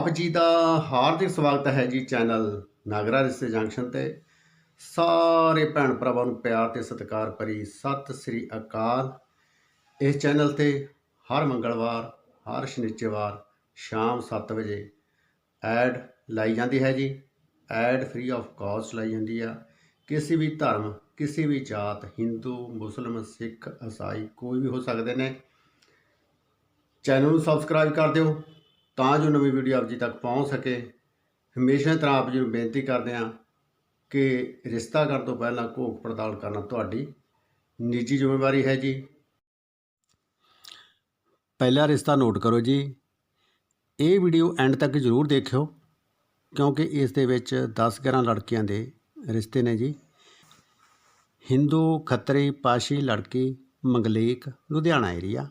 ਆਪ ਜੀ ਦਾ ਹਾਰਦਿਕ ਸਵਾਗਤ ਹੈ ਜੀ ਚੈਨਲ ਨਾਗਰਾ ਰਿਸ਼ਤੇ ਜੰਕਸ਼ਨ ਤੇ। ਸਾਰੇ ਭੈਣ ਭਰਾਵਾਂ ਨੂੰ ਪਿਆਰ ਤੇ ਸਤਿਕਾਰ ਭਰੀ ਸਤਿ ਸ੍ਰੀ ਅਕਾਲ। ਇਸ ਚੈਨਲ ਤੇ ਹਰ ਮੰਗਲਵਾਰ, ਹਰ ਸ਼ਨੀਚਰਵਾਰ ਸ਼ਾਮ 7 ਵਜੇ ਐਡ ਲਾਈ ਜਾਂਦੀ ਹੈ ਜੀ। ਐਡ ਫ੍ਰੀ ਆਫ ਕਾਸਟ ਲਾਈ ਜਾਂਦੀ ਆ। ਕਿਸੇ ਵੀ ਧਰਮ, ਕਿਸੇ ਵੀ ਜਾਤ, ਹਿੰਦੂ, ਮੁਸਲਮ, ਸਿੱਖ ਈਸਾਈ ਕੋਈ ਵੀ ਹੋ ਸਕਦੇ ਨੇ। ਚੈਨਲ ਨੂੰ ਸਬਸਕ੍ਰਾਈਬ ਕਰ ਦਿਓ। ਤਾਂ ਜੋ ਨਵੀਂ ਵੀਡੀਓ ਆਪ ਜੀ ਤੱਕ ਪਹੁੰਚ ਸਕੇ। ਹਮੇਸ਼ਾ ਤਰ੍ਹਾਂ ਆਪ ਜੀ ਨੂੰ ਬੇਨਤੀ ਕਰਦੇ ਹਾਂ ਕਿ ਰਿਸ਼ਤਾ ਕਰਨ ਤੋਂ ਪਹਿਲਾਂ ਘੋਖ ਪੜਤਾਲ ਕਰਨਾ ਤੁਹਾਡੀ ਨਿੱਜੀ ਜ਼ਿੰਮੇਵਾਰੀ ਹੈ ਜੀ। ਪਹਿਲਾ ਰਿਸ਼ਤਾ ਨੋਟ ਕਰੋ ਜੀ। ਇਹ ਵੀਡੀਓ ਐਂਡ ਤੱਕ ਜ਼ਰੂਰ ਦੇਖਿਓ, ਕਿਉਂਕਿ ਇਸ ਦੇ ਵਿੱਚ 10-11 ਲੜਕੀਆਂ ਦੇ ਰਿਸ਼ਤੇ ਨੇ ਜੀ। ਹਿੰਦੂ, ਖੱਤਰੀ, ਪਾਸ਼ੀ, ਲੜਕੀ, ਮੰਗਲੇਕ, Ludhiana area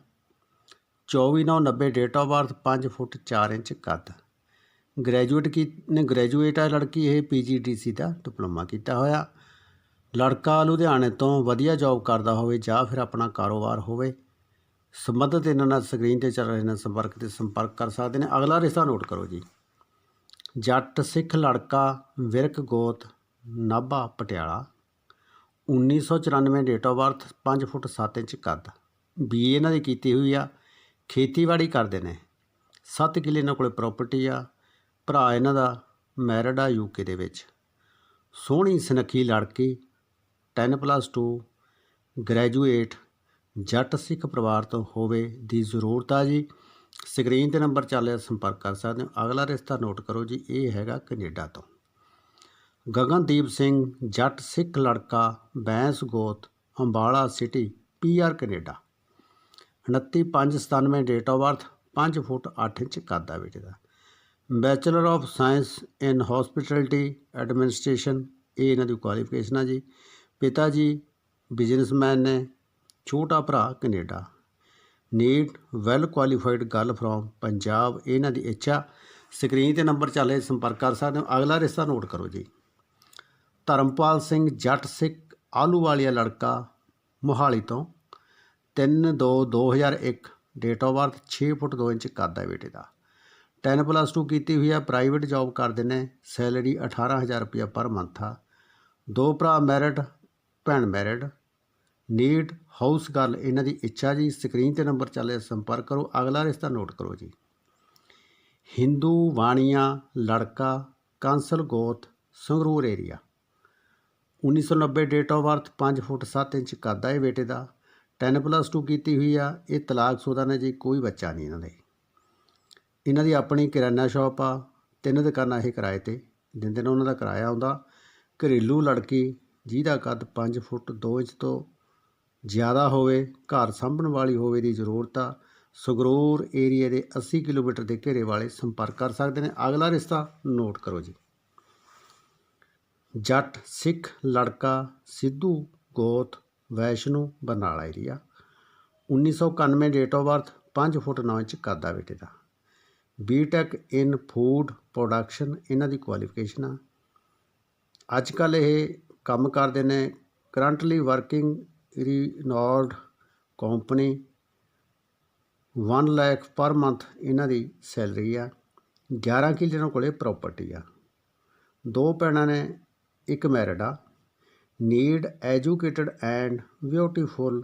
24/9/90 date of birth 5 foot 4 inch ਕੱਦ। ਗ੍ਰੈਜੂਏਟ ਕੀ ਨੇ ਗ੍ਰੈਜੂਏਟ ਆ ਲੜਕੀ, ਇਹ ਪੀਜੀਡੀਸੀ ਦਾ ਡਿਪਲੋਮਾ ਕੀਤਾ ਹੋਇਆ। ਲੜਕਾ ਲੁਧਿਆਣੇ ਤੋਂ ਵਧੀਆ ਜੌਬ ਕਰਦਾ ਹੋਵੇ ਜਾਂ ਫਿਰ ਆਪਣਾ ਕਾਰੋਬਾਰ ਹੋਵੇ। ਸੰਬੰਧਿਤ ਇਹਨਾਂ ਨਾਲ ਸਕਰੀਨ ਤੇ ਚੱਲ ਰਹੇ ਨੇ ਸੰਪਰਕ ਤੇ ਸੰਪਰਕ ਕਰ ਸਕਦੇ ਨੇ। ਅਗਲਾ ਰਿਸ਼ਤਾ ਨੋਟ ਕਰੋ ਜੀ। ਜੱਟ ਸਿੱਖ ਲੜਕਾ ਵਿਰਕ ਗੋਤ, Nabha Patiala 1994 date of birth 5 foot 7 inch ਕੱਦ। ਬੀਏ ਇਹਨਾਂ ਦੀ ਕੀਤੀ ਹੋਈ ਆ। ਖੇਤੀਬਾੜੀ ਕਰਦੇ ਨੇ। 7 ਕਿੱਲੇ ਇਹਨਾਂ ਕੋਲੇ ਪ੍ਰਾਪਰਟੀ ਆ। ਭਰਾ ਇਹਨਾਂ ਦਾ ਮੈਰਿਡ ਆ ਯੂਕੇ ਦੇ ਵਿੱਚ। ਸੋਹਣੀ ਸੁਨੱਖੀ ਲੜਕੀ 10 ਪਲੱਸ 2 ਗ੍ਰੈਜੂਏਟ ਜੱਟ ਸਿੱਖ ਪਰਿਵਾਰ ਤੋਂ ਹੋਵੇ ਦੀ ਜ਼ਰੂਰਤ ਆ ਜੀ। ਸਕਰੀਨ ਤੇ ਨੰਬਰ ਚੱਲ ਰਿਹਾ, ਸੰਪਰਕ ਕਰ ਸਕਦੇ ਹੋ। ਅਗਲਾ ਰਿਸ਼ਤਾ ਨੋਟ ਕਰੋ ਜੀ, ਇਹ ਹੈਗਾ ਕੈਨੇਡਾ ਤੋਂ। ਗਗਨਦੀਪ ਸਿੰਘ, ਜੱਟ ਸਿੱਖ ਲੜਕਾ, ਬੈਂਸ ਗੋਤ, Ambala city PR Canada. 29/5/97 date of birth 5 foot 8 inch ਕੱਦ ਆ ਬੇਟੇ ਦਾ bachelor of science in hospitality administration ਇਹ ਇਹਨਾਂ ਦੀ ਕੁਆਲੀਫਿਕੇਸ਼ਨ ਆ ਜੀ। ਪਿਤਾ ਜੀ ਬਿਜ਼ਨਸਮੈਨ ਨੇ, ਛੋਟਾ ਭਰਾ Canada. Neat well qualified girl from Punjab, ਇਹਨਾਂ ਦੀ ਇੱਛਾ। ਸਕਰੀਨ ਤੇ ਨੰਬਰ ਚੱਲੇ ਸੰਪਰਕ ਕਰ ਸਕਦੇ ਹੋ। ਅਗਲਾ ਰਿਸ਼ਤਾ ਨੋਟ ਕਰੋ ਜੀ। ਧਰਮਪਾਲ ਸਿੰਘ ਜੱਟ ਸਿੱਖ ਆਲੂ ਵਾਲੀਆ ਲੜਕਾ, ਮੋਹਾਲੀ ਤੋਂ। 3 2 2001 date of birth 6 foot 2 inch ਕੱਦ ਹੈ ਬੇਟੇ ਦਾ। 10 ਪਲੱਸ 2 ਕੀਤੀ ਹੋਈ ਆ ਪ੍ਰਾਈਵੇਟ ਜੌਬ ਕਰਦੇ ਨੇ ਸੈਲਰੀ 18000 ਰੁਪਇਆ ਪਰ ਮੰਥ ਆ। ਦੋ ਭਰਾ ਮੈਰਿਡ ਭੈਣ ਮੈਰਿਡ ਨੀਡ ਹਾਊਸ ਗਰਲ ਇਹਨਾਂ ਦੀ ਇੱਛਾ ਜੀ। ਸਕਰੀਨ ਤੇ ਨੰਬਰ ਚੱਲੇ ਸੰਪਰਕ ਕਰੋ। ਅਗਲਾ ਰਿਸ਼ਤਾ ਨੋਟ ਕਰੋ ਜੀ। ਹਿੰਦੂ ਵਾਣੀਆ ਲੜਕਾ ਕਾਂਸਲ ਗੋਤ Sangrur area 1990 date of birth 5 foot 7 inch ਕੱਦ ਹੈ ਬੇਟੇ ਦਾ। 10 ਪਲੱਸ 2 ਕੀਤੀ ਹੋਈ ਆ, ਇਹ ਤਲਾਕ ਤਲਾਕਸ਼ੁਦਾ ਨੇ ਜੀ ਕੋਈ ਬੱਚਾ ਨਹੀਂ ਇਹਨਾਂ ਦੇ। ਇਹਨਾਂ ਦੀ ਆਪਣੀ ਕਿਰਾਨਾ ਸ਼ਾਪ ਆ, ਤਿੰਨ ਦੁਕਾਨਾਂ ਇਹ ਕਿਰਾਏ ਤੇ ਦਿੰਦੇ ਨੇ ਉਹਨਾਂ ਦਾ ਕਿਰਾਇਆ ਆਉਂਦਾ, ਘਰੇਲੂ ਲੜਕੀ ਜਿਹਦਾ ਕੱਦ 5 ਫੁੱਟ 2 ਇੰਚ ਤੋਂ ਜ਼ਿਆਦਾ ਹੋਵੇ, ਘਰ ਸਾਂਭਣ ਵਾਲੀ ਹੋਵੇ ਦੀ ਜ਼ਰੂਰਤ ਆ, ਸੰਗਰੂਰ ਏਰੀਆ ਦੇ 80 ਕਿਲੋਮੀਟਰ ਦੇ ਘੇਰੇ ਵਾਲੇ ਸੰਪਰਕ ਕਰ ਸਕਦੇ ਨੇ। ਅਗਲਾ ਰਿਸ਼ਤਾ ਨੋਟ ਕਰੋ ਜੀ। ਜੱਟ, ਸਿੱਖ, ਲੜਕਾ, ਸਿੱਧੂ, ਗੋਤ Vaishno Barnala area 1991 date of birth 5 foot 9 inch ਕੱਦ ਆ ਬੇਟੇ ਦਾ। ਬੀਟੈਕ ਇਨ ਫੂਡ ਪ੍ਰੋਡਕਸ਼ਨ ਇਹਨਾਂ ਦੀ ਕੁਆਲੀਫਿਕੇਸ਼ਨ ਆ। ਅੱਜ ਕੱਲ ਇਹ ਕੰਮ ਕਰਦੇ ਨੇ currently working Renold company 1 lakh per month ਇਹਨਾਂ ਦੀ ਸੈਲਰੀ ਆ। 11 ਕਿੱਲੇ ਇਹਨਾਂ ਕੋਲੇ ਪ੍ਰਾਪਰਟੀ ਆ। ਦੋ ਭੈਣਾਂ ਨੇ, ਇੱਕ ਮੈਰਿਡ ਆ। Need educated and beautiful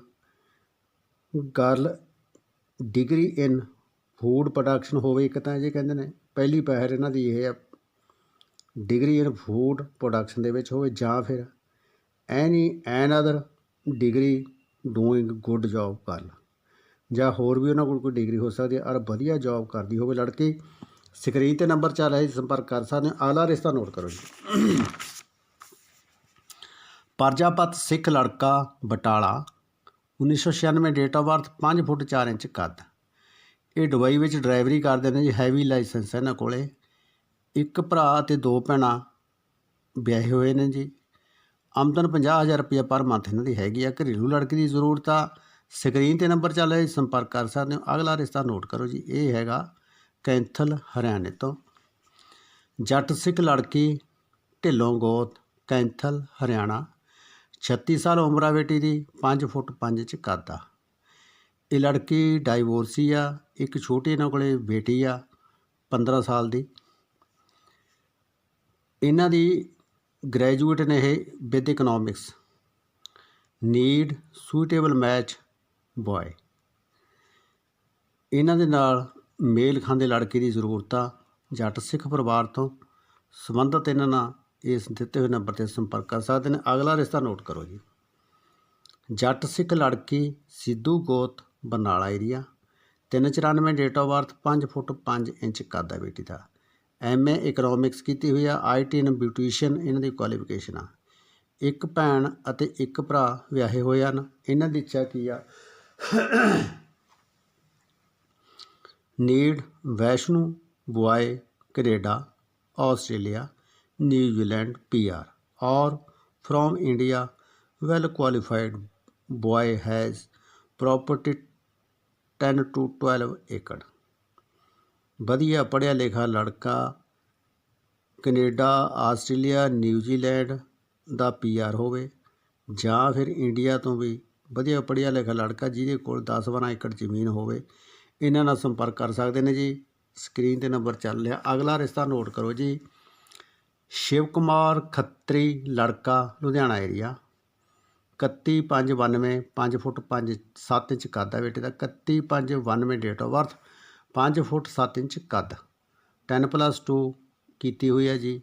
girl degree in food production ਹੋਵੇ ਇੱਕ ਤਾਂ ਜੀ ਕਹਿੰਦੇ ਨੇ, ਪਹਿਲੀ ਪਹਿਰ ਇਹਨਾਂ ਦੀ ਇਹ ਆ, ਡਿਗਰੀ ਇਨ ਫੂਡ ਪ੍ਰੋਡਕਸ਼ਨ ਦੇ ਵਿੱਚ ਹੋਵੇ ਜਾਂ ਫਿਰ any an other degree doing good job ਕਰ ਜਾਂ ਹੋਰ ਵੀ ਉਹਨਾਂ ਕੋਲ ਕੋਈ ਡਿਗਰੀ ਹੋ ਸਕਦੀ ਹੈ ਔਰ ਵਧੀਆ ਜੌਬ ਕਰਦੀ ਹੋਵੇ ਲੜਕੀ, ਸਕਰੀਨ ਤੇ ਨੰਬਰ ਚੱਲ ਰਿਹਾ ਸੰਪਰਕ ਕਰ ਸਕਦੇ ਹੋ ਆਲਾ ਰਿਸ਼ਤਾ ਨੋਟ ਕਰੋ ਜੀ। ਪਰਜਾਪਤ ਸਿੱਖ ਲੜਕਾ Batala 1996 date of birth 5 foot 4 inch ਕੱਦ। ਇਹ ਦੁਬਈ ਵਿੱਚ ਡਰਾਈਵਰੀ ਕਰਦੇ ਨੇ ਜੀ ਹੈਵੀ ਲਾਇਸੈਂਸ ਹੈ ਇਹਨਾਂ ਕੋਲੇ। ਇੱਕ ਭਰਾ ਅਤੇ ਦੋ ਭੈਣਾਂ ਵਿਆਹੇ ਹੋਏ ਨੇ ਜੀ। ਆਮਦਨ 50000 ਰੁਪਏ ਪਰ ਮੰਥ ਇਹਨਾਂ ਦੀ ਹੈਗੀ ਆ। ਘਰੇਲੂ ਲੜਕੀ ਦੀ ਜ਼ਰੂਰਤ ਆ। ਸਕਰੀਨ ਤੇ ਨੰਬਰ ਚੱਲ ਰਿਹਾ ਸੰਪਰਕ ਕਰ ਸਕਦੇ ਹੋ। ਅਗਲਾ ਰਿਸ਼ਤਾ ਨੋਟ ਕਰੋ ਜੀ। ਇਹ ਹੈਗਾ ਕੈਂਥਲ, ਹਰਿਆਣੇ ਤੋਂ। ਜੱਟ ਸਿੱਖ ਲੜਕੀ ਢਿੱਲੋਂ ਗੋਤ, ਕੈਂਥਲ, ਹਰਿਆਣਾ। 36 ਸਾਲ ਉਮਰ ਆ ਬੇਟੀ ਦੀ 5 ਫੁੱਟ 5 'ਚ ਕੱਦ ਆ। ਇਹ ਲੜਕੀ ਡਾਈਵੋਰਸੀ ਆ, ਇੱਕ ਛੋਟੀ ਇਹਨਾਂ ਕੋਲੇ ਬੇਟੀ ਆ 15 ਸਾਲ ਦੀ। ਇਹਨਾਂ ਦੀ ਗ੍ਰੈਜੂਏਟ ਨੇ ਇਹ with economics. Need suitable match boy ਇਹਨਾਂ ਦੇ ਨਾਲ ਮੇਲ ਖਾਂਦੇ ਲੜਕੇ ਦੀ ਜ਼ਰੂਰਤ ਆ ਜੱਟ ਸਿੱਖ ਪਰਿਵਾਰ ਤੋਂ ਸੰਬੰਧਿਤ ਇਹਨਾਂ ਨਾਲ ਇਸ ਦਿੱਤੇ ਹੋਏ ਨੰਬਰ ਤੇ ਸੰਪਰਕ ਕਰ ਸਕਦੇ ਨੇ। ਅਗਲਾ ਰਿਸ਼ਤਾ ਨੋਟ ਕਰੋ ਜੀ। ਜੱਟ ਸਿੱਖ ਲੜਕੀ ਸਿੱਧੂ ਗੋਤ Barnala area 394 date of birth 5 foot 5 inch ਕੱਦ ਆ ਬੇਟੀ ਦਾ। ਐਮਏ ਇਕਨੋਮਿਕਸ ਕੀਤੀ ਹੋਈ ਆ ਆਈਟੀ ਐਂਡ ਬਿਊਟੀਸ਼ੀਅਨ ਇਹਨਾਂ ਦੀ ਕੁਆਲੀਫਿਕੇਸ਼ਨ ਆ। ਇੱਕ ਭੈਣ ਅਤੇ ਇੱਕ ਭਰਾ ਵਿਆਹੇ ਹੋਏ ਹਨ। ਇਹਨਾਂ ਦੀ ਇੱਛਾ ਕੀ ਆ? Need Vaishno, boy, Canada, Australia New Zealand PR ਔਰ from India well qualified boy has property 10 to 12 acre ਵਧੀਆ ਪੜ੍ਹਿਆ ਲਿਖਿਆ ਲੜਕਾ ਕੈਨੇਡਾ ਆਸਟ੍ਰੇਲੀਆ ਨਿਊਜ਼ੀਲੈਂਡ ਦਾ ਪੀਆਰ ਹੋਵੇ ਜਾਂ ਫਿਰ ਇੰਡੀਆ ਤੋਂ ਵੀ ਵਧੀਆ ਪੜ੍ਹਿਆ ਲਿਖਿਆ ਲੜਕਾ ਜਿਹਦੇ ਕੋਲ 10 12 ਏਕੜ ਜ਼ਮੀਨ ਹੋਵੇ ਇਹਨਾਂ ਨਾਲ ਸੰਪਰਕ ਕਰ ਸਕਦੇ ਨੇ ਜੀ ਸਕਰੀਨ ਤੇ ਨੰਬਰ ਚੱਲ ਰਿਹਾ ਅਗਲਾ ਰਿਸ਼ਤਾ ਨੋਟ ਕਰੋ ਜੀ ਸ਼ਿਵ ਕੁਮਾਰ ਖੱਤਰੀ, ਲੜਕਾ, ਲੁਧਿਆਣਾ ਏਰੀਆ 31/5/92 5 ਫੁੱਟ 5 7 ਇੰਚ ਕੱਦ ਹੈ ਬੇਟੇ ਦਾ। 31/5/92 ਡੇਟ ਆਫ ਬਰਥ ਪੰਜ ਫੁੱਟ ਸੱਤ ਇੰਚ ਕੱਦ। 10 ਪਲੱਸ 2 ਕੀਤੀ ਹੋਈ ਹੈ ਜੀ।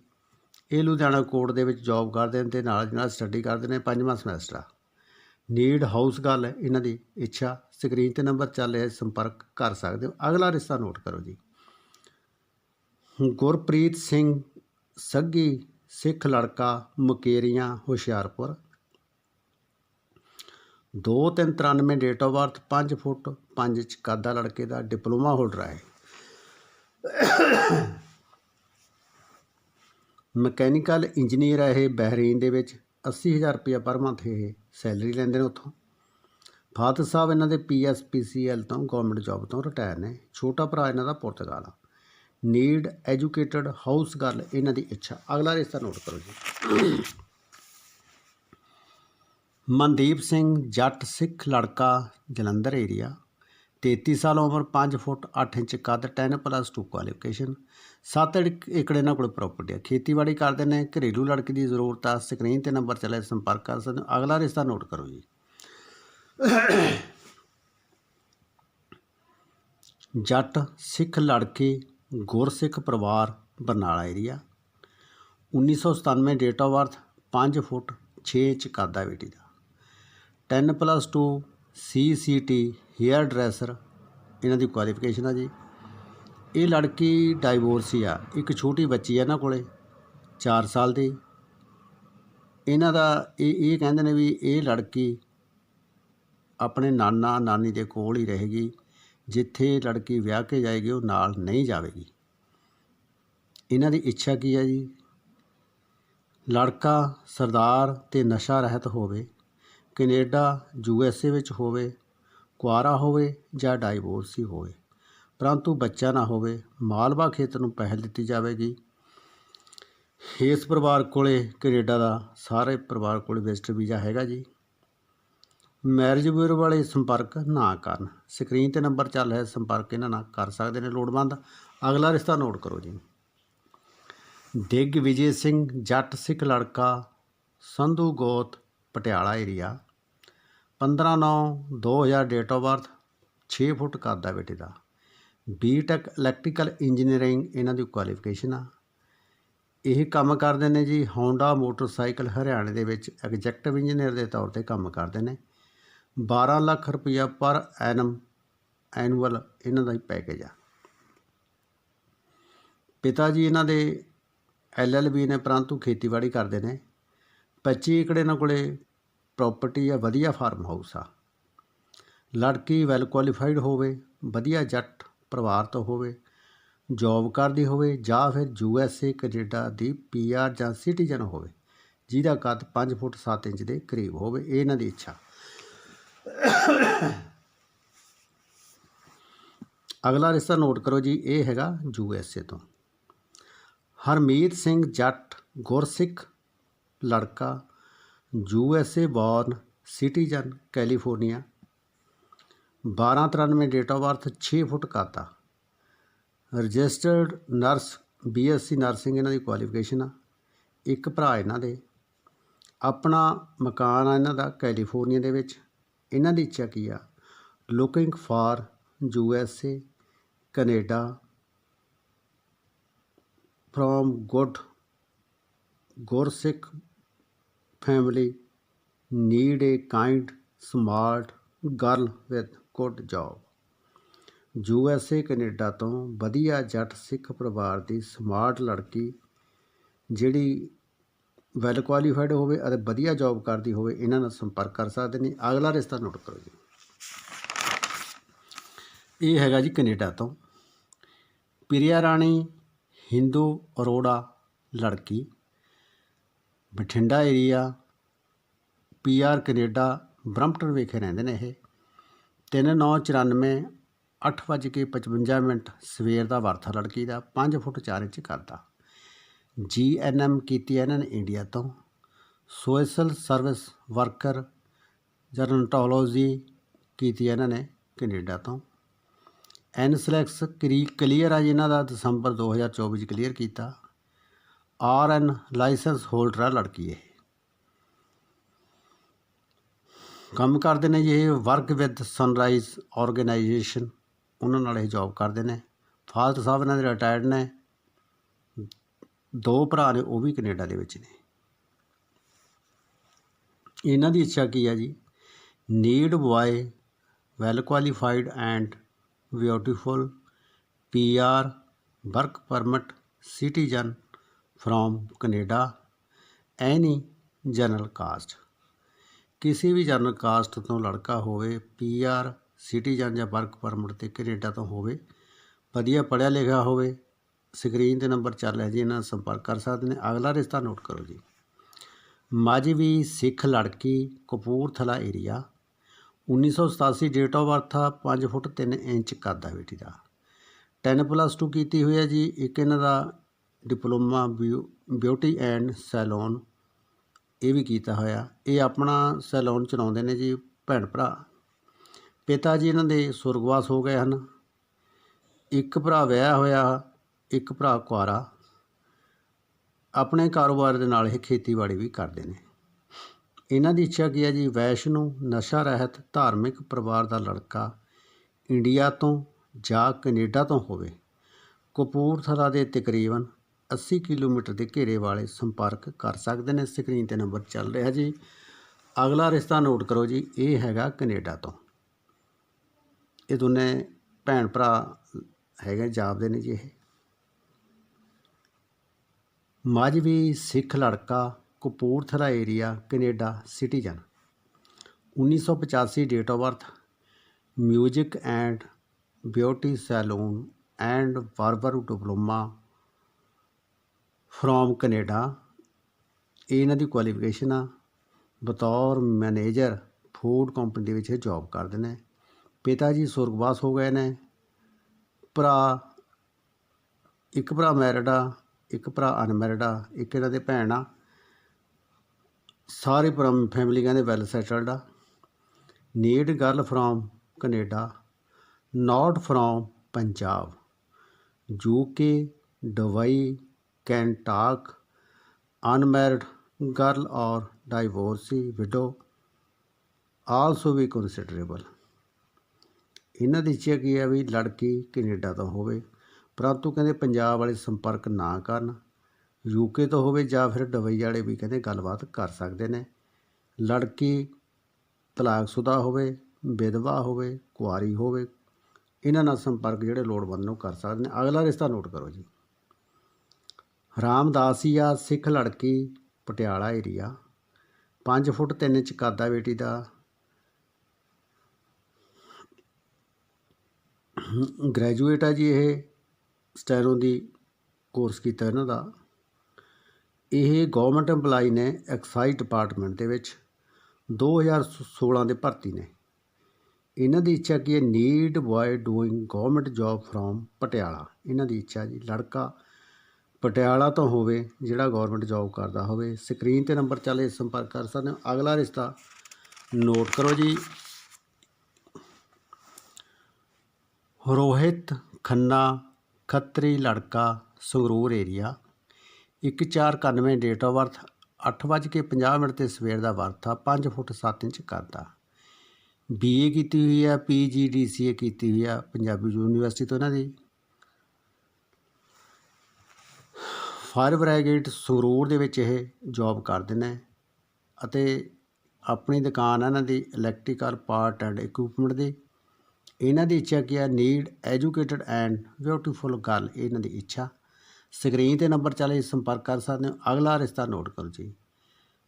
ਇਹ ਲੁਧਿਆਣਾ ਕੋਰਟ ਦੇ ਵਿੱਚ ਜੌਬ ਕਰਦੇ ਨੇ ਤੇ ਨਾਲ ਨਾਲ ਸਟੱਡੀ ਕਰਦੇ ਨੇ ਪੰਜਵਾਂ ਸਮੈਸਟਰ ਆ। ਨੀਡ ਹਾਊਸ ਗੱਲ ਹੈ, ਇਹਨਾਂ ਦੀ ਇੱਛਾ। ਸਕਰੀਨ ਤੇ ਨੰਬਰ ਚੱਲ ਰਿਹਾ, ਸੰਪਰਕ ਕਰ ਸਕਦੇ ਹੋ। ਅਗਲਾ ਰਿਸ਼ਤਾ ਨੋਟ ਕਰੋ ਜੀ। ਗੁਰਪ੍ਰੀਤ ਸਿੰਘ ਸੱਗੀ ਸਿੱਖ ਲੜਕਾ Mukerian, Hoshiarpur. 2393 date of birth 5 foot 5 inch ਕੱਦ ਦਾ ਲੜਕੇ ਦਾ ਡਿਪਲੋਮਾ ਹੋਲਡਰ ਹੈ। ਮਕੈਨੀਕਲ ਇੰਜੀਨੀਅਰ ਹੈ ਇਹ ਬਹਿਰੀਨ ਦੇ ਵਿੱਚ। 80000 ਰੁਪਇਆ ਪਰ ਮੰਥ ਇਹ ਸੈਲਰੀ ਲੈਂਦੇ ਨੇ ਉੱਥੋਂ। ਫਾਦਰ ਸਾਹਿਬ ਇਹਨਾਂ ਦੇ ਪੀਐਸਪੀਸੀਐਲ ਤੋਂ ਗਵਰਨਮੈਂਟ ਜੌਬ ਤੋਂ ਰਿਟਾਇਰ ਨੇ। ਛੋਟਾ ਭਰਾ ਇਹਨਾਂ ਦਾ ਪੁਰਤਗਾਲ ਆ। ਨੀਡ ਐਜੂਕੇਟਡ ਹਾਊਸ ਗਰਲ ਇਹਨਾਂ ਦੀ ਇੱਛਾ। ਅਗਲਾ ਰਿਸ਼ਤਾ ਨੋਟ ਕਰੋ ਜੀ। ਮਨਦੀਪ ਸਿੰਘ ਜੱਟ ਸਿੱਖ ਲੜਕਾ, ਜਲੰਧਰ ਏਰੀਆ 33 ਸਾਲ ਉਮਰ 5 ਫੁੱਟ 8 ਇੰਚ ਕੱਦ 10 ਪਲੱਸ 2 ਕੁਆਲੀਫਿਕੇਸ਼ਨ 7 ਏਕੜ ਇਹਨਾਂ ਕੋਲ ਪ੍ਰਾਪਰਟੀ ਹੈ ਖੇਤੀਬਾੜੀ ਕਰਦੇ ਨੇ, ਘਰੇਲੂ ਲੜਕੀ ਦੀ ਜ਼ਰੂਰਤ ਆ ਸਕਰੀਨ ਤੇ ਨੰਬਰ ਚਲੇ, ਸੰਪਰਕ ਕਰ ਸਕਦੇ ਅਗਲਾ ਰਿਸ਼ਤਾ ਨੋਟ ਕਰੋ ਜੀ। ਜੱਟ ਸਿੱਖ ਲੜਕੇ ਗੁਰਸਿੱਖ ਪਰਿਵਾਰ Barnala area 1997 date of birth 5 foot 6 inch ਕੱਦ ਹੈ ਬੇਟੀ ਦਾ। 10 ਪਲੱਸ 2 ਸੀਸੀਟੀ ਹੇਅਰ ਡਰੈਸਰ ਇਹਨਾਂ ਦੀ ਕੁਆਲੀਫਿਕੇਸ਼ਨ ਆ ਜੀ। ਇਹ ਲੜਕੀ ਡਾਈਵੋਰਸੀ ਆ, ਇੱਕ ਛੋਟੀ ਬੱਚੀ ਆ ਇਹਨਾਂ ਕੋਲੇ 4 ਸਾਲ ਦੀ। ਇਹਨਾਂ ਦਾ ਇਹ ਇਹ ਕਹਿੰਦੇ ਨੇ ਵੀ ਇਹ ਲੜਕੀ ਆਪਣੇ ਨਾਨਾ ਨਾਨੀ ਦੇ ਕੋਲ ਹੀ ਰਹੇਗੀ। ਜਿੱਥੇ ਲੜਕੀ ਵਿਆਹ ਕੇ ਜਾਏਗੀ, ਉਹ ਨਾਲ ਨਹੀਂ ਜਾਵੇਗੀ। ਇਹਨਾਂ ਦੀ ਇੱਛਾ ਕੀ ਹੈ ਜੀ? ਲੜਕਾ ਸਰਦਾਰ ਤੇ ਨਸ਼ਾ ਰਹਿਤ ਹੋਵੇ, ਕੈਨੇਡਾ, ਯੂ ਐਸ ਏ ਵਿੱਚ ਹੋਵੇ, ਕੁਆਰਾ ਹੋਵੇ ਜਾਂ ਡਾਈਵੋਰਸੀ ਹੋਵੇ, ਪਰੰਤੂ ਬੱਚਾ ਨਾ ਹੋਵੇ, ਮਾਲਵਾ ਖੇਤਰ ਨੂੰ ਪਹਿਲ ਦਿੱਤੀ ਜਾਵੇਗੀ। ਇਸ ਪਰਿਵਾਰ ਕੋਲੇ ਕੈਨੇਡਾ ਦਾ ਸਾਰੇ ਪਰਿਵਾਰ ਕੋਲੇ ਵਿਜ਼ਟਰ ਵੀਜ਼ਾ ਹੈਗਾ ਜੀ। ਮੈਰਿਜ ਬਿਊਰੋ ਵਾਲੇ ਸੰਪਰਕ ਨਾ ਕਰਨ। ਸਕਰੀਨ ਤੇ ਨੰਬਰ ਚੱਲ ਰਿਹਾ, ਸੰਪਰਕ ਇਹਨਾਂ ਨਾਲ ਕਰ ਸਕਦੇ ਨੇ ਲੋੜਵੰਦ। ਅਗਲਾ ਰਿਸ਼ਤਾ ਨੋਟ ਕਰੋ ਜੀ। ਡਿੱਗ ਵਿਜੇ ਸਿੰਘ, ਜੱਟ ਸਿੱਖ ਲੜਕਾ, ਸੰਧੂ ਗੋਤ, Patiala area 15 9 2000 date of birth 6 foot ਕੱਦ ਆ ਬੇਟੇ ਦਾ। ਬੀਟੈਕ ਇਲੈਕਟ੍ਰੀਕਲ ਇੰਜੀਨੀਅਰਿੰਗ ਇਹਨਾਂ ਦੀ ਕੁਆਲੀਫਿਕੇਸ਼ਨ ਆ। ਇਹ ਕੰਮ ਕਰਦੇ ਨੇ ਜੀ ਹੋਂਡਾ ਮੋਟਰਸਾਈਕਲ ਹਰਿਆਣੇ ਦੇ ਵਿੱਚ ਐਗਜ਼ੈਕਟਿਵ ਇੰਜੀਨੀਅਰ ਦੇ ਤੌਰ ਤੇ ਕੰਮ ਕਰਦੇ ਨੇ। 12 ਲੱਖ ਰੁਪਈਆ ਪਰ ਐਨਮ ਐਨੂਅਲ ਇਹਨਾਂ ਦਾ ਹੀ ਪੈਕੇਜ ਆ। ਪਿਤਾ ਜੀ ਇਹਨਾਂ ਦੇ ਐਲਐਲਬੀ ਨੇ ਪਰੰਤੂ ਖੇਤੀਬਾੜੀ ਕਰਦੇ ਨੇ। 25 ਏਕੜ ਇਹਨਾਂ ਕੋਲੇ ਪ੍ਰਾਪਰਟੀ ਆ, ਵਧੀਆ ਫਾਰਮ ਹਾਊਸ ਆ। ਲੜਕੀ ਵੈਲ ਕੁਆਲੀਫਾਈਡ ਹੋਵੇ, ਵਧੀਆ ਜੱਟ ਪਰਿਵਾਰ ਤੋਂ ਹੋਵੇ ਜੌਬ ਕਰਦੀ ਹੋਵੇ ਜਾਂ ਫਿਰ ਯੂ ਐਸ ਏ ਕੈਨੇਡਾ ਦੀ ਪੀਆਰ ਜਾਂ ਸਿਟੀਜ਼ਨ ਹੋਵੇ, ਜਿਹਦਾ ਕੱਦ 5 ਫੁੱਟ 7 ਇੰਚ ਦੇ ਕਰੀਬ ਹੋਵੇ, ਇਹ ਇਹਨਾਂ ਦੀ ਇੱਛਾ। ਅਗਲਾ ਰਿਸ਼ਤਾ ਨੋਟ ਕਰੋ ਜੀ, ਇਹ ਹੈਗਾ ਯੂ ਐਸ ਏ ਤੋਂ। ਹਰਮੀਤ ਸਿੰਘ ਜੱਟ, ਗੁਰਸਿੱਖ ਲੜਕਾ, U S A born citizen California 1293 date of birth 6 foot ਕਾਤਾ registered nurse BSc nursing ਇਹਨਾਂ ਦੀ ਕੁਆਲੀਫਿਕੇਸ਼ਨ ਆ। ਇੱਕ ਭਰਾ ਇਹਨਾਂ ਦੇ। ਆਪਣਾ ਮਕਾਨ ਆ ਇਹਨਾਂ ਦਾ ਕੈਲੀਫੋਰਨੀਆ ਦੇ ਵਿੱਚ। ਇਹਨਾਂ ਦੀ ਇੱਛਾ ਕੀ ਆ? Looking for U S A Canada from good Gursikh family need a kind smart girl with good job U S A Canada ਤੋਂ ਵਧੀਆ ਜੱਟ ਸਿੱਖ ਪਰਿਵਾਰ ਦੀ ਸਮਾਰਟ ਲੜਕੀ ਜਿਹੜੀ ਵੈਲ ਕੁਆਲੀਫਾਈਡ ਹੋਵੇ ਅਤੇ ਵਧੀਆ ਜੌਬ ਕਰਦੀ ਹੋਵੇ, ਇਹਨਾਂ ਨਾਲ ਸੰਪਰਕ ਕਰ ਸਕਦੇ ਨੇ। ਅਗਲਾ ਰਿਸ਼ਤਾ ਨੋਟ ਕਰੋ ਜੀ। ਇਹ ਹੈਗਾ ਜੀ ਕੈਨੇਡਾ ਤੋਂ। ਪ੍ਰਿਆ ਰਾਣੀ, ਹਿੰਦੂ, ਅਰੋੜਾ ਲੜਕੀ। Bathinda area PR Canada Brampton ਵਿਖੇ ਰਹਿੰਦੇ ਨੇ ਇਹ। 3994 8:55 ਮਿੰਟ ਸਵੇਰ ਦਾ ਵਰਥਾ ਲੜਕੀ ਦਾ 5 ਫੁੱਟ 4 ਇੰਚ ਕਰਦਾ ਜੀਐਨਐਮ ਕੀਤੀ ਹੈ ਇਹਨਾਂ ਨੇ ਇੰਡੀਆ ਤੋਂ। ਸੋਸ਼ਲ ਸਰਵਿਸ ਵਰਕਰ ਜਰਨਟੋਲੋਜੀ ਕੀਤੀ ਹੈ ਇਹਨਾਂ ਨੇ ਕੈਨੇਡਾ ਤੋਂ। ਐਨਸਲੈਕਸ ਕਰੀ ਕਲੀਅਰ ਆ ਜੀ ਇਹਨਾਂ ਦਾ, ਦਸੰਬਰ 2024 ਚ ਕਲੀਅਰ ਕੀਤਾ। ਆਰ ਐਨ ਲਾਇਸੈਂਸ ਹੋਲਡਰ ਆ ਲੜਕੀ ਇਹ। ਕੰਮ ਕਰਦੇ ਨੇ ਜੀ ਇਹ ਵਰਕ ਵਿਦ ਸਨਰਾਈਜ਼ ਆਰਗੇਨਾਈਜੇਸ਼ਨ ਉਹਨਾਂ ਨਾਲ ਇਹ ਜੌਬ ਕਰਦੇ ਨੇ। ਫਾਦਰ ਸਾਹਿਬ ਇਹਨਾਂ ਦੇ ਰਿਟਾਇਰਡ ਨੇ। ਦੋ ਭਰਾ ਨੇ, ਉਹ ਵੀ ਕੈਨੇਡਾ ਦੇ ਵਿੱਚ ਨੇ। ਇਹਨਾਂ ਦੀ ਇੱਛਾ ਕੀ ਹੈ ਜੀ? Need boy well qualified and beautiful PR work permit citizen from Canada any general caste ਕਿਸੇ ਵੀ ਜਨਰਲ ਕਾਸਟ ਤੋਂ ਲੜਕਾ ਹੋਵੇ ਪੀਆਰ ਸਿਟੀਜ਼ਨ ਜਾਂ ਵਰਕ ਪਰਮਿਟ ਤੇ ਕੈਨੇਡਾ ਤੋਂ ਹੋਵੇ, ਵਧੀਆ ਪੜ੍ਹਿਆ ਲਿਖਿਆ ਹੋਵੇ ਸਕਰੀਨ ਤੇ ਨੰਬਰ ਚੱਲ ਰਿਹਾ ਜੀ, ਇਹਨਾਂ ਨਾਲ ਸੰਪਰਕ ਕਰ ਸਕਦੇ ਨੇ। ਅਗਲਾ ਰਿਸ਼ਤਾ ਨੋਟ ਕਰੋ ਜੀ। ਮਾਜਵੀ ਸਿੱਖ ਲੜਕੀ, Kapurthala area 1987 date of birth ਆ 5 ਫੁੱਟ 3 ਇੰਚ ਕੱਦ ਆ ਬੇਟੀ ਦਾ। 10 ਪਲੱਸ 2 ਕੀਤੀ ਹੋਈ ਹੈ ਜੀ, ਇੱਕ ਇਹਨਾਂ ਦਾ ਡਿਪਲੋਮਾ ਬਿਊਟੀ ਐਂਡ ਸੈਲੂਨ, ਇਹ ਵੀ ਕੀਤਾ ਹੋਇਆ। ਇਹ ਆਪਣਾ ਸੈਲੂਨ ਚਲਾਉਂਦੇ ਨੇ ਜੀ ਭੈਣ ਭਰਾ। ਪਿਤਾ ਜੀ ਇਹਨਾਂ ਦੇ ਸੁਰਗਵਾਸ ਹੋ ਗਏ ਹਨ। ਇੱਕ ਭਰਾ ਵਿਆਹ ਹੋਇਆ ਇੱਕ ਭਰਾ ਕੁਆਰਾ ਆਪਣੇ ਕਾਰੋਬਾਰ ਦੇ ਨਾਲ ਇਹ ਖੇਤੀਬਾੜੀ ਵੀ ਕਰਦੇ ਨੇ। ਇਹਨਾਂ ਦੀ ਇੱਛਾ ਕੀ ਹੈ ਜੀ? ਵੈਸ਼ਨੂ, ਨਸ਼ਾ ਰਹਿਤ, ਧਾਰਮਿਕ ਪਰਿਵਾਰ ਦਾ ਲੜਕਾ ਇੰਡੀਆ ਤੋਂ ਜਾਂ ਕੈਨੇਡਾ ਤੋਂ ਹੋਵੇ। ਕਪੂਰਥਲਾ ਦੇ ਤਕਰੀਬਨ 80 ਕਿਲੋਮੀਟਰ ਦੇ ਘੇਰੇ ਵਾਲੇ ਸੰਪਰਕ ਕਰ ਸਕਦੇ ਨੇ। ਸਕਰੀਨ ਤੇ ਨੰਬਰ ਚੱਲ ਰਿਹਾ ਜੀ। ਅਗਲਾ ਰਿਸ਼ਤਾ ਨੋਟ ਕਰੋ ਜੀ। ਇਹ ਹੈਗਾ ਕੈਨੇਡਾ ਤੋਂ। ਇਹ ਦੋਨੇ ਭੈਣ ਭਰਾ ਹੈਗੇ, ਜਾਪਦੇ ਨੇ ਜੀ ਇਹ। ਮਾਝਵੀ ਸਿੱਖ ਲੜਕਾ, Kapurthala area Canada citizen 1985 date of birth music and beauty salon and barber diploma from Canada. ਇਹ ਇਹਨਾਂ ਦੀ ਕੁਆਲੀਫਿਕੇਸ਼ਨ ਆ। ਬਤੌਰ ਮੈਨੇਜਰ ਫੂਡ ਕੰਪਨੀ ਦੇ ਵਿੱਚ ਇਹ ਜੌਬ ਕਰਦੇ ਨੇ। ਪਿਤਾ ਜੀ ਸੁਰਗਵਾਸ ਹੋ ਗਏ ਨੇ। ਭਰਾ, ਇੱਕ ਭਰਾ ਮੈਰਿਡ ਆ। ਇੱਕ ਭਰਾ ਅਨਮੈਰਿਡ ਆ, ਇੱਕ ਇਹਨਾਂ ਦੇ ਭੈਣ ਆ। ਸਾਰੇ ਭਰਾ ਫੈਮਿਲੀ ਕਹਿੰਦੇ ਵੈਲ ਸੈਟਲਡ ਆ। Need girl from Canada not from Punjab UK Dubai can talk unmarried girl ਔਰ ਡਾਈਵੋਰਸੀ ਵਿਡੋ ਆਲਸੋ ਵੀ ਕੰਸੀਡਰੇਬਲ ਇਹਨਾਂ ਦੀ ਇੱਛਾ ਕੀ ਆ ਵੀ ਲੜਕੀ ਕੈਨੇਡਾ ਤੋਂ ਹੋਵੇ। ਪਰੰਤੂ ਕਹਿੰਦੇ ਪੰਜਾਬ ਵਾਲੇ ਸੰਪਰਕ ਨਾ ਕਰਨ ਯੂਕੇ ਤੋਂ ਹੋਵੇ ਜਾਂ ਫਿਰ ਦੁਬਈ ਵਾਲੇ ਵੀ ਕਹਿੰਦੇ ਗੱਲਬਾਤ ਕਰ ਸਕਦੇ ਨੇ। ਲੜਕੀ ਤਲਾਕਸ਼ੁਦਾ ਹੋਵੇ, ਵਿਧਵਾ ਹੋਵੇ, ਕੁਆਰੀ ਹੋਵੇ, ਇਹਨਾਂ ਨਾਲ ਸੰਪਰਕ ਜਿਹੜੇ ਲੋੜਵੰਦ ਨੂੰ ਕਰ ਸਕਦੇ ਨੇ। ਅਗਲਾ ਰਿਸ਼ਤਾ ਨੋਟ ਕਰੋ ਜੀ। ਰਾਮਦਾਸੀਆ ਸਿੱਖ ਲੜਕੀ, ਪਟਿਆਲਾ ਏਰੀਆ 5 ਫੁੱਟ 3 ਇੰਚ ਕਾਦਾ ਬੇਟੀ ਦਾ। ਗ੍ਰੈਜੂਏਟ ਆ ਜੀ ਇਹ। ਸਟੈਰੋ ਦੀ ਕੋਰਸ ਕੀਤਾ ਇਹਨਾਂ ਦਾ। ਇਹ ਗਵਰਨਮੈਂਟ EMPLOYE ਨੇ ਐਕਸਾਈਜ਼ ਡਿਪਾਰਟਮੈਂਟ ਦੇ ਵਿੱਚ 2016 ਦੇ ਭਰਤੀ ਨੇ। ਇਹਨਾਂ ਦੀ ਇੱਛਾ ਕੀ ਹੈ? Need boy doing government job from Patiala. ਇਹਨਾਂ ਦੀ ਇੱਛਾ ਜੀ, ਲੜਕਾ ਪਟਿਆਲਾ ਤੋਂ ਹੋਵੇ, ਜਿਹੜਾ ਗਵਰਨਮੈਂਟ ਜੌਬ ਕਰਦਾ ਹੋਵੇ। ਸਕਰੀਨ ਤੇ ਨੰਬਰ ਚੱਲੇ ਸੰਪਰਕ ਕਰ ਸਕਦੇ ਹੋ। ਅਗਲਾ ਰਿਸ਼ਤਾ ਨੋਟ ਕਰੋ ਜੀ। ਰੋਹਿਤ ਖੰਨਾ ਖੱਤਰੀ ਲੜਕਾ Sangrur area 1491 date of birth 8:50 minute ਤੇ ਸਵੇਰ ਦਾ ਵਰਥ ਆ 5 ਫੁੱਟ 7 ਇੰਚ ਕਰਦਾ ਬੀਏ ਕੀਤੀ ਹੋਈ ਆ ਪੀਜੀਡੀਸੀਏ ਕੀਤੀ ਹੋਈ ਆ, ਪੰਜਾਬੀ ਯੂਨੀਵਰਸਿਟੀ ਤੋਂ ਇਹਨਾਂ ਦੀ। ਫਾਇਰ ਬ੍ਰਿਗੇਡ ਸੰਗਰੂਰ ਦੇ ਵਿੱਚ ਇਹ ਜੌਬ ਕਰਦੇ ਨੇ ਅਤੇ ਆਪਣੀ ਦੁਕਾਨ ਇਹਨਾਂ ਦੀ ਇਲੈਕਟ੍ਰੀਕਲ ਪਾਰਟ ਐਂਡ ਇਕਵਿਪਮੈਂਟ ਦੀ। ਇਹਨਾਂ ਦੀ ਇੱਛਾ ਕੀ ਹੈ? Need educated and beautiful girl ਇਹਨਾਂ ਦੀ ਇੱਛਾ। ਸਕਰੀਨ ਤੇ ਨੰਬਰ ਚੱਲ ਸੰਪਰਕ ਕਰ ਸਕਦੇ ਹੋ। ਅਗਲਾ ਰਿਸ਼ਤਾ ਨੋਟ ਕਰੋ ਜੀ।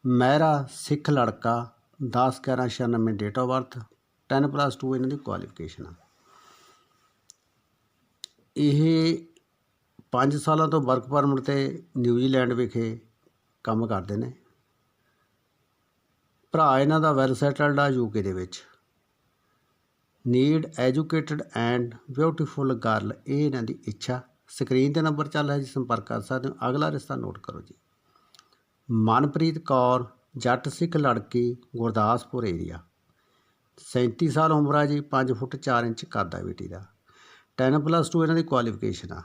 ਮਹਿਰਾ ਸਿੱਖ ਲੜਕਾ 10 11 96 ਡੇਟ ਆਫ ਬਰਥ 10 ਪਲੱਸ 2 ਇਹਨਾਂ ਦੀ ਕੁਆਲੀਫਿਕੇਸ਼ਨ ਆ। ਇਹ 5 ਸਾਲਾਂ ਤੋਂ ਵਰਕ ਪਰਮਿਟ ਤੇ ਨਿਊਜ਼ੀਲੈਂਡ ਵਿਖੇ ਕੰਮ ਕਰਦੇ ਨੇ। ਭਰਾ ਇਹਨਾਂ ਦਾ ਵੈਲ ਸੈਟਲਡ ਆ ਯੂਕੇ ਦੇ ਵਿੱਚ। Need, educated and beautiful girl, ਇਹ ਇਹਨਾਂ ਦੀ ਇੱਛਾ। ਸਕਰੀਨ ਤੇ ਨੰਬਰ ਚੱਲ ਰਿਹਾ ਜੀ, ਸੰਪਰਕ ਕਰ ਸਕਦੇ ਹੋ। ਅਗਲਾ ਰਿਸ਼ਤਾ ਨੋਟ ਕਰੋ ਜੀ। ਮਨਪ੍ਰੀਤ ਕੌਰ, ਜੱਟ ਸਿੱਖ ਲੜਕੀ, ਗੁਰਦਾਸਪੁਰ ਏਰੀਆ 37 ਸਾਲ ਉਮਰ ਆ ਜੀ 5 ਫੁੱਟ 4 ਇੰਚ ਕੱਦ ਆ ਬੇਟੀ ਦਾ। 10 ਪਲੱਸ 2 ਇਹਨਾਂ ਦੀ ਕੁਆਲੀਫਿਕੇਸ਼ਨ ਆ।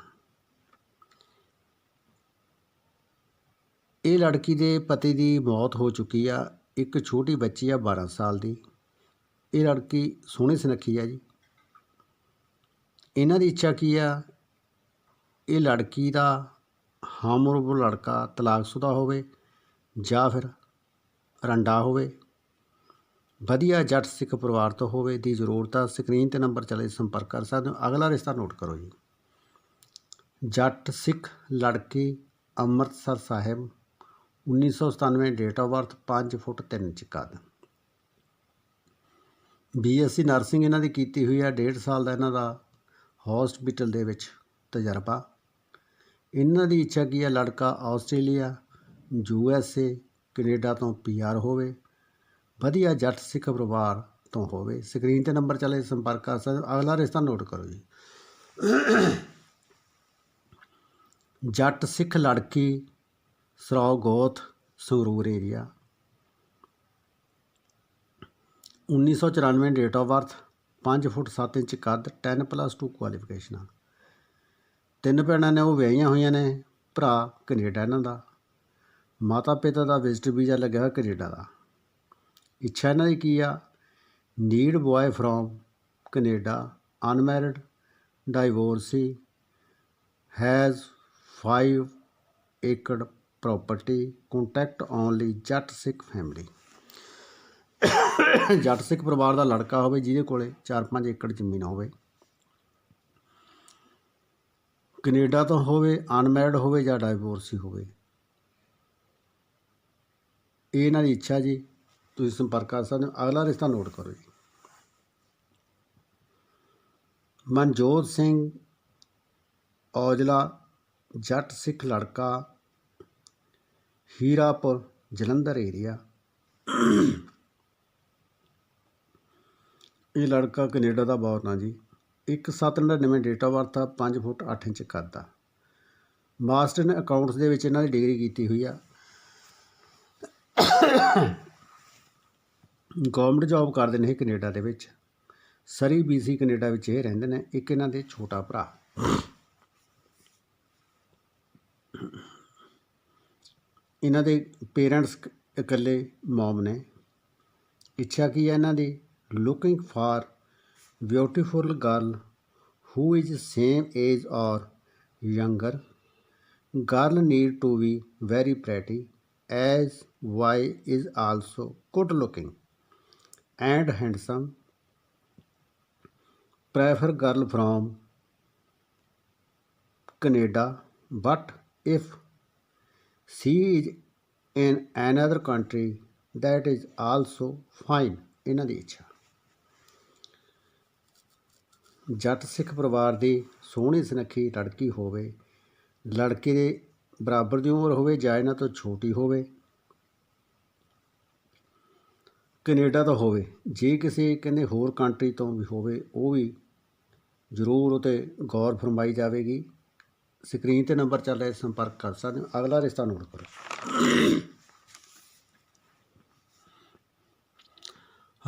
ਇਹ ਲੜਕੀ ਦੇ ਪਤੀ ਦੀ ਮੌਤ ਹੋ ਚੁੱਕੀ ਆ। ਇੱਕ ਛੋਟੀ ਬੱਚੀ ਆ 12 ਸਾਲ ਦੀ। ਇਹ ਲੜਕੀ ਸੋਹਣੀ ਸੁਨੱਖੀ ਆ ਜੀ। ਇਹਨਾਂ ਦੀ ਇੱਛਾ ਕੀ ਆ? ਇਹ ਲੜਕੀ ਦਾ ਹਾਮਰਬਲ ਲੜਕਾ ਤਲਾਕਸ਼ੁਦਾ ਹੋਵੇ ਜਾਂ ਫਿਰ ਰੰਡਾ ਹੋਵੇ। ਵਧੀਆ ਜੱਟ ਸਿੱਖ ਪਰਿਵਾਰ ਤੋਂ ਹੋਵੇ ਦੀ ਜ਼ਰੂਰਤ ਆ। ਸਕਰੀਨ ਤੇ ਨੰਬਰ ਚਲੇ ਸੰਪਰਕ ਕਰ ਸਕਦੇ ਹੋ। ਅਗਲਾ ਰਿਸ਼ਤਾ ਨੋਟ ਕਰੋ ਜੀ। ਜੱਟ ਸਿੱਖ ਲੜਕੀ Amritsar Sahib 1997 date of birth 5 foot 3 inch ਕੱਦ। ਬੀਐਸਸੀ ਨਰਸਿੰਗ ਇਹਨਾਂ ਦੀ ਕੀਤੀ ਹੋਈ ਹੈ, ਡੇਢ ਸਾਲ ਦਾ ਇਹਨਾਂ ਦਾ ਹਸਪੀਟਲ ਦੇ ਵਿੱਚ ਤਜਰਬਾ। ਇਹਨਾਂ ਦੀ ਇੱਛਾ ਕੀ ਹੈ, ਲੜਕਾ Australia, U S A, Canada ਤੋਂ ਪੀਆਰ ਹੋਵੇ, ਵਧੀਆ ਜੱਟ ਸਿੱਖ ਪਰਿਵਾਰ ਤੋਂ ਹੋਵੇ। ਸਕਰੀਨ ਤੇ ਨੰਬਰ ਚਲੇ, ਸੰਪਰਕ ਕਰ ਸਕਦੇ ਅਗਲਾ ਰਿਸ਼ਤਾ ਨੋਟ ਕਰੋ ਜੀ। ਜੱਟ ਸਿੱਖ ਲੜਕੀ ਸਰੋਗੋਥ Sangrur area 1994 date of birth 5 foot 7 inch ਕੱਦ 10 ਪਲੱਸ 2 ਕੁਆਲੀਫਿਕੇਸ਼ਨਾਂ ਤਿੰਨ ਭੈਣਾਂ ਨੇ ਉਹ ਵਿਆਹੀਆਂ ਹੋਈਆਂ ਨੇ, ਭਰਾ ਕੈਨੇਡਾ ਇਹਨਾਂ ਦਾ। ਮਾਤਾ ਪਿਤਾ ਦਾ ਵਿਜ਼ਿਟ ਵੀਜ਼ਾ ਲੱਗਿਆ ਹੋਇਆ ਕੈਨੇਡਾ ਦਾ। ਇੱਛਾ ਇਹਨਾਂ ਦੀ ਕੀ ਆ? Need boy from Canada unmarried divorcee has 5 ਏਕੜ property contact only Jatt Sikh family ਜੱਟ ਸਿੱਖ ਪਰਿਵਾਰ ਦਾ ਲੜਕਾ ਹੋਵੇ, ਜਿਹਦੇ ਕੋਲੇ 4-5 ਏਕੜ ਜ਼ਮੀਨ ਹੋਵੇ। ਕੈਨੇਡਾ ਤੋਂ ਹੋਵੇ, ਅਨਮੈਰਿਡ ਹੋਵੇ ਜਾਂ ਡਾਈਵੋਰਸੀ ਹੋਵੇ। ਇਹ ਇਹਨਾਂ ਦੀ ਇੱਛਾ ਜੀ। ਤੁਸੀਂ ਸੰਪਰਕ ਕਰ ਸਕਦੇ ਹੋ। ਅਗਲਾ ਰਿਸ਼ਤਾ ਨੋਟ ਕਰੋ ਜੀ। ਮਨਜੋਤ ਸਿੰਘ ਔਜਲਾ, ਜੱਟ ਸਿੱਖ ਲੜਕਾ, ਹੀਰਾਪੁਰ, ਜਲੰਧਰ ਏਰੀਆ ਇਹ ਲੜਕਾ ਕੈਨੇਡਾ ਦਾ ਬਹੁਤ ਨਾ ਜੀ। 1799 ਡੇਟ ਆਫ ਬਰਥ ਆ 5 ਫੁੱਟ 8 ਇੰਚ ਕੱਦ ਆ। ਮਾਸਟਰ ਇਨ ਅਕਾਊਂਟਸ ਦੇ ਵਿੱਚ ਇਹਨਾਂ ਦੀ ਡਿਗਰੀ ਕੀਤੀ ਹੋਈ ਆ। ਗਵਰਨਮੈਂਟ ਜੌਬ ਕਰਦੇ ਨੇ ਇਹ ਕੈਨੇਡਾ ਦੇ ਵਿੱਚ। ਸਰੀ ਬੀਸੀ ਕੈਨੇਡਾ ਵਿੱਚ ਇਹ ਰਹਿੰਦੇ ਨੇ, ਇੱਕ ਇਹਨਾਂ ਦੇ ਛੋਟਾ ਭਰਾ। ਇਹਨਾਂ ਦੇ ਪੇਰੈਂਟਸ ਇਕੱਲੇ ਮਮ ਨੇ। ਇੱਛਾ ਕੀ ਹੈ ਇਹਨਾਂ ਦੀ? looking for beautiful girl who is same age or younger girl need to be very pretty as y is also good looking and handsome prefer girl from canada but if she is in another country that is also fine ਇਹਨਾਂ ਦੀ ਇੱਛਾ ਜੱਟ ਸਿੱਖ ਪਰਿਵਾਰ ਦੀ ਸੋਹਣੀ ਸੁਨੱਖੀ ਲੜਕੀ ਹੋਵੇ, ਲੜਕੇ ਦੇ ਬਰਾਬਰ ਦੀ ਉਮਰ ਹੋਵੇ ਜਾਂ ਇਹਨਾਂ ਤੋਂ ਛੋਟੀ ਹੋਵੇ, ਕੈਨੇਡਾ ਤੋਂ ਹੋਵੇ, ਜੇ ਕਿਸੇ ਕਹਿੰਦੇ ਹੋਰ ਕੰਟਰੀ ਤੋਂ ਵੀ ਹੋਵੇ, ਉਹ ਵੀ ਜ਼ਰੂਰ ਉਤੇ ਗੌਰ ਫਰਮਾਈ ਜਾਵੇਗੀ। ਸਕਰੀਨ ਤੇ ਨੰਬਰ ਚੱਲ ਰਿਹਾ, ਸੰਪਰਕ ਕਰ ਸਕਦੇ ਹੋ। ਅਗਲਾ ਰਿਸ਼ਤਾ ਨੋਟ ਕਰੋ।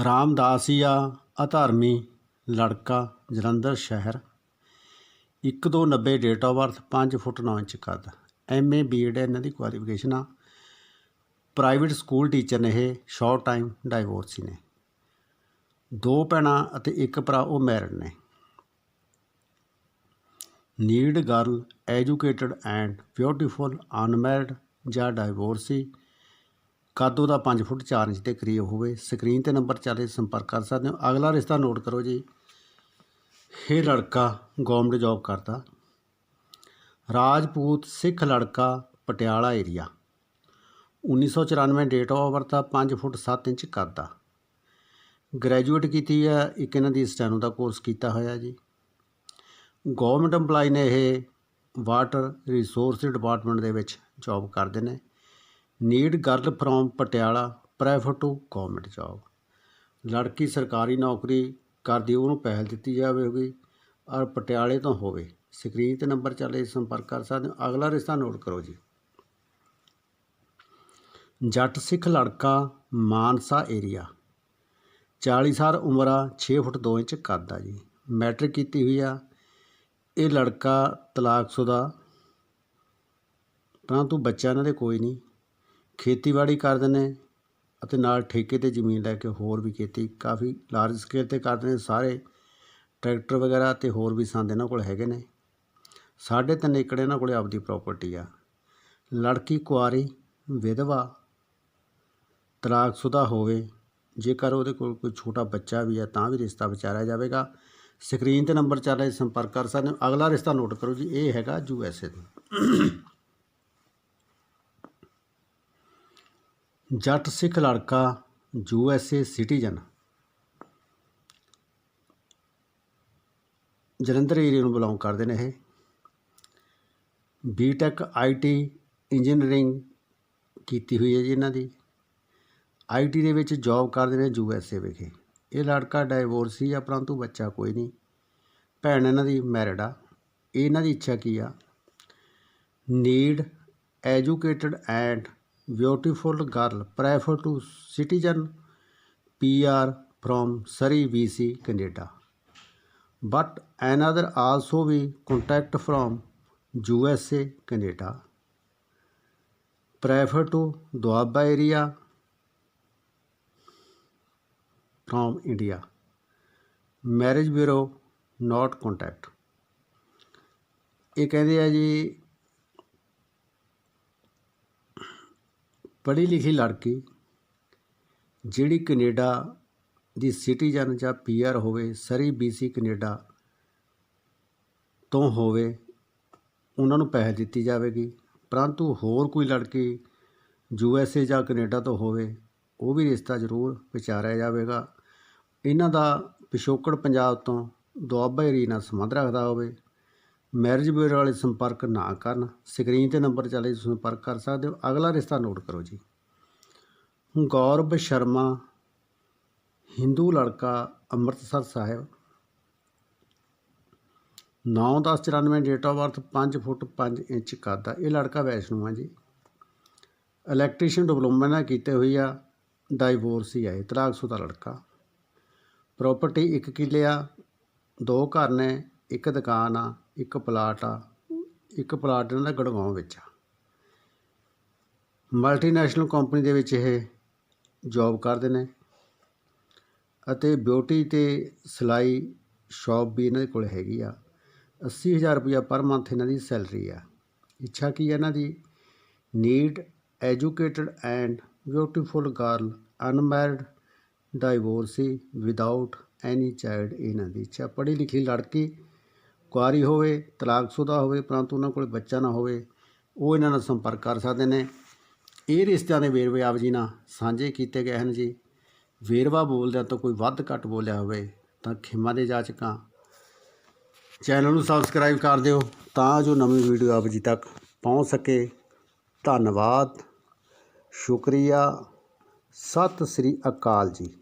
ਰਾਮਦਾਸੀਆ ਅਧਾਰਮੀ ਲੜਕਾ ਜਲੰਧਰ ਸ਼ਹਿਰ 1290 date of birth 5 foot 9 inch ਕੱਦ। ਐਮਏ ਬੀਐਡ ਇਹਨਾਂ ਦੀ ਕੁਆਲੀਫਿਕੇਸ਼ਨ ਆ। ਪ੍ਰਾਈਵੇਟ ਸਕੂਲ ਟੀਚਰ ਨੇ ਇਹ ਸ਼ਾਰਟ ਟਾਈਮ ਡਾਈਵੋਰਸੀ ਨੇ। ਦੋ ਭੈਣਾਂ ਅਤੇ ਇੱਕ ਭਰਾ, ਉਹ ਮੈਰਿਡ ਨੇ। Need girl educated and beautiful unmarried ਜਾਂ ਡਾਈਵੋਰਸੀ ਕੱਦ ਉਹਦਾ 5 ਫੁੱਟ 4 ਇੰਚ ਦੇ ਕਰੀਬ ਹੋਵੇ। ਸਕਰੀਨ ਤੇ ਨੰਬਰ ਚੱਲੇ ਸੰਪਰਕ ਕਰ ਸਕਦੇ ਹੋ। ਅਗਲਾ ਰਿਸ਼ਤਾ ਨੋਟ ਕਰੋ ਜੀ। ਇਹ ਲੜਕਾ ਗੌਰਮੈਂਟ ਜੌਬ ਕਰਦਾ। ਰਾਜਪੂਤ ਸਿੱਖ ਲੜਕਾ, Patiala area 1994 date of birth ਆ 5 ਫੁੱਟ 7 ਇੰਚ ਕੱਦ ਆ ਗ੍ਰੈਜੂਏਟ ਕੀਤੀ ਹੈ ਇੱਕ ਇਹਨਾਂ ਦੀ ਸਟੈਨੋ ਦਾ ਕੋਰਸ ਕੀਤਾ ਹੋਇਆ ਜੀ। ਗਵਰਨਮੈਂਟ EMPLOYE ਨੇ ਇਹ ਵਾਟਰ ਰਿਸੋਰਸ ਡਿਪਾਰਟਮੈਂਟ ਦੇ ਵਿੱਚ ਜੌਬ ਕਰਦੇ ਨੇ। Need girl from Patiala prefer to government job ਲੜਕੀ ਸਰਕਾਰੀ ਨੌਕਰੀ ਕਰਦੀ, ਉਹਨੂੰ ਪਹਿਲ ਦਿੱਤੀ ਜਾਵੇਗੀ ਔਰ ਪਟਿਆਲੇ ਤੋਂ ਹੋਵੇ। ਸਕਰੀਨ ਤੇ ਨੰਬਰ ਚੱਲੇ ਸੰਪਰਕ ਕਰ ਸਕਦੇ ਹੋ। ਅਗਲਾ ਰਿਸ਼ਤਾ ਨੋਟ ਕਰੋ ਜੀ। ਜੱਟ ਸਿੱਖ ਲੜਕਾ, ਮਾਨਸਾ ਏਰੀਆ 40 ਸਾਲ ਉਮਰ ਆ 6 ਫੁੱਟ 2 ਇੰਚ ਕੱਦ ਆ ਜੀ। ਮੈਟ੍ਰਿਕ ਕੀਤੀ ਹੋਈ ਆ। ਇਹ ਲੜਕਾ ਤਲਾਕਸ਼ੁਦਾ ਪਰੰਤੂ ਬੱਚਾ ਇਹਨਾਂ ਦੇ ਕੋਈ ਨਹੀਂ। ਖੇਤੀਬਾੜੀ ਕਰਦੇ ਨੇ ਅਤੇ ਨਾਲ ਠੇਕੇ ਤੇ ਜ਼ਮੀਨ ਲੈ ਕੇ ਹੋਰ ਵੀ ਖੇਤੀ ਕਾਫੀ ਲਾਰਜ ਸਕੇਲ ਤੇ ਕਰਦੇ ਨੇ, ਸਾਰੇ ਟਰੈਕਟਰ ਵਗੈਰਾ ਅਤੇ ਹੋਰ ਵੀ ਸੰਦ ਇਹਨਾਂ ਕੋਲ ਹੈਗੇ ਨੇ। ਸਾਢੇ ਤਿੰਨ ਏਕੜ ਇਹਨਾਂ ਕੋਲ ਆਪਦੀ ਪ੍ਰਾਪਰਟੀ ਆ। ਲੜਕੀ ਕੁਆਰੀ, ਵਿਧਵਾ, ਤਲਾਕਸ਼ੁਦਾ ਹੋਵੇ, ਜੇਕਰ ਉਹਦੇ ਕੋਲ ਕੋਈ ਛੋਟਾ ਬੱਚਾ ਵੀ ਹੈ ਤਾਂ ਵੀ ਰਿਸ਼ਤਾ ਵਿਚਾਰਿਆ ਜਾਵੇਗਾ। ਸਕਰੀਨ ਤੇ ਨੰਬਰ ਚੱਲ ਰਿਹਾ ਸੰਪਰਕ ਕਰ ਸਕਦੇ ਹੋ। ਅਗਲਾ ਰਿਸ਼ਤਾ ਨੋਟ ਕਰੋ ਜੀ, ਇਹ ਹੈਗਾ ਯੂ ਐਸ ਏ ਦਾ ਜੱਟ ਸਿੱਖ ਲੜਕਾ, U S A citizen. Jalandhar area ਨੂੰ ਬਿਲੋਂਗ ਕਰਦੇ ਨੇ ਇਹ। ਬੀਟੈਕ ਆਈਟੀ ਇੰਜੀਨੀਅਰਿੰਗ ਕੀਤੀ ਹੋਈ ਹੈ ਜੀ ਇਹਨਾਂ ਦੀ। ਆਈਟੀ ਦੇ ਵਿੱਚ ਜੌਬ ਕਰਦੇ ਨੇ ਯੂ ਐਸ ਏ ਵਿਖੇ। ਇਹ ਲੜਕਾ ਡਾਈਵੋਰਸੀ ਆ, ਪਰੰਤੂ ਬੱਚਾ ਕੋਈ ਨਹੀਂ। ਭੈਣ ਇਹਨਾਂ ਦੀ ਮੈਰਿਡ ਆ। ਇਹਨਾਂ ਦੀ ਇੱਛਾ ਕੀ ਆ? Need educated and beautiful girl prefer to citizen P R from Surrey BC Canada but another also we contact from U S A Canada prefer to Doaba area from India marriage bureau not contact ਇਹ ਕਹਿੰਦੇ ਆ ਜੀ ਪੜ੍ਹੀ ਲਿਖੀ ਲੜਕੀ ਜਿਹੜੀ Canada ਦੀ citizen ਜਾਂ ਪੀਆਰ ਹੋਵੇ, ਸਰੀ ਬੀਸੀ ਕੈਨੇਡਾ ਤੋਂ ਹੋਵੇ, ਉਹਨਾਂ ਨੂੰ ਪੈਸੇ ਦਿੱਤੀ ਜਾਵੇਗੀ। ਪਰੰਤੂ ਹੋਰ ਕੋਈ ਲੜਕੀ ਯੂ ਐਸ ਏ ਜਾਂ ਕੈਨੇਡਾ ਤੋਂ ਹੋਵੇ, ਉਹ ਵੀ ਰਿਸ਼ਤਾ ਜ਼ਰੂਰ ਵਿਚਾਰਿਆ ਜਾਵੇਗਾ। ਇਹਨਾਂ ਦਾ ਪਿਛੋਕੜ ਪੰਜਾਬ ਤੋਂ ਦੁਆਬਾ ਏਰੀਏ ਨਾਲ ਸੰਬੰਧ ਰੱਖਦਾ ਹੋਵੇ ਮੈਰਿਜ ਬਿਊਰੋ ਵਾਲੇ ਸੰਪਰਕ ਨਾ ਕਰਨ ਸਕਰੀਨ ਤੇ ਨੰਬਰ ਚੱਲੇ ਸੰਪਰਕ ਕਰ ਸਕਦੇ ਹੋ। ਅਗਲਾ ਰਿਸ਼ਤਾ ਨੋਟ ਕਰੋ ਜੀ। ਗੌਰਵ ਸ਼ਰਮਾ, ਹਿੰਦੂ ਲੜਕਾ, Amritsar Sahib. 9/10/94 date of birth 5 foot 5 inch ਕੱਦ ਆ। ਇਹ ਲੜਕਾ ਵੈਸ਼ਨੂ ਆ ਜੀ। ਇਲੈਕਟ੍ਰੀਸ਼ੀਅਨ ਡਿਪਲੋਮਾ ਨਾਲ ਕੀਤੇ ਹੋਈ ਆ। ਡਾਈਵੋਰਸ ਹੀ ਆ ਇਹ ਤਲਾਕਸ਼ੁਦਾ ਲੜਕਾ। ਪ੍ਰਾਪਰਟੀ ਇੱਕ ਕਿੱਲੇ ਆ, ਦੋ ਘਰ ਨੇ, ਇੱਕ ਦੁਕਾਨ ਆ। ਇੱਕ ਪਲਾਟ ਆ, ਇੱਕ ਪਲਾਟ ਇਹਨਾਂ ਦਾ ਗੜਗਾਉਂ ਵਿੱਚ ਆ। ਮਲਟੀਨੈਸ਼ਨਲ ਕੰਪਨੀ ਦੇ ਵਿੱਚ ਇਹ ਜੌਬ ਕਰਦੇ ਨੇ ਅਤੇ ਬਿਊਟੀ ਤੇ ਸਿਲਾਈ ਸ਼ਾਪ ਵੀ ਇਹਨਾਂ ਦੇ ਕੋਲ ਹੈਗੀ ਆ। 80000 ਰੁਪਇਆ ਪਰ ਮੰਥ ਇਹਨਾਂ ਦੀ ਸੈਲਰੀ ਆ। ਇੱਛਾ ਕੀ ਹੈ ਇਹਨਾਂ ਦੀ? Need educated and beautiful girl, unmarried, divorcee, without any child ਇਹਨਾਂ ਦੀ ਇੱਛਾ। ਪੜ੍ਹੀ ਲਿਖੀ ਲੜਕੀ ਕੁਆਰੀ ਹੋਵੇ, ਤਲਾਕਸ਼ੁਦਾ ਹੋਵੇ, ਪਰੰਤੂ ਉਹਨਾਂ ਕੋਲ ਬੱਚਾ ਨਾ ਹੋਵੇ, ਉਹ ਇਹਨਾਂ ਨਾਲ ਸੰਪਰਕ ਕਰ ਸਕਦੇ ਨੇ। ਇਹ ਰਿਸ਼ਤਿਆਂ ਦੇ ਵੇਰਵੇ ਆਪ ਜੀ ਨਾਲ ਸਾਂਝੇ ਕੀਤੇ ਗਏ ਹਨ ਜੀ। ਵੇਰਵਾ ਬੋਲਦਿਆਂ ਤੋਂ ਕੋਈ ਵੱਧ ਘੱਟ ਬੋਲਿਆ ਹੋਵੇ ਤਾਂ ਖਿਮਾ ਦੇ ਜਾਚਕਾਂ। ਚੈਨਲ ਨੂੰ ਸਬਸਕ੍ਰਾਈਬ ਕਰ ਦਿਓ ਤਾਂ ਜੋ ਨਵੀਂ ਵੀਡੀਓ ਆਪ ਜੀ ਤੱਕ ਪਹੁੰਚ ਸਕੇ। ਧੰਨਵਾਦ। ਸ਼ੁਕਰੀਆ। ਸਤਿ ਸ੍ਰੀ ਅਕਾਲ ਜੀ।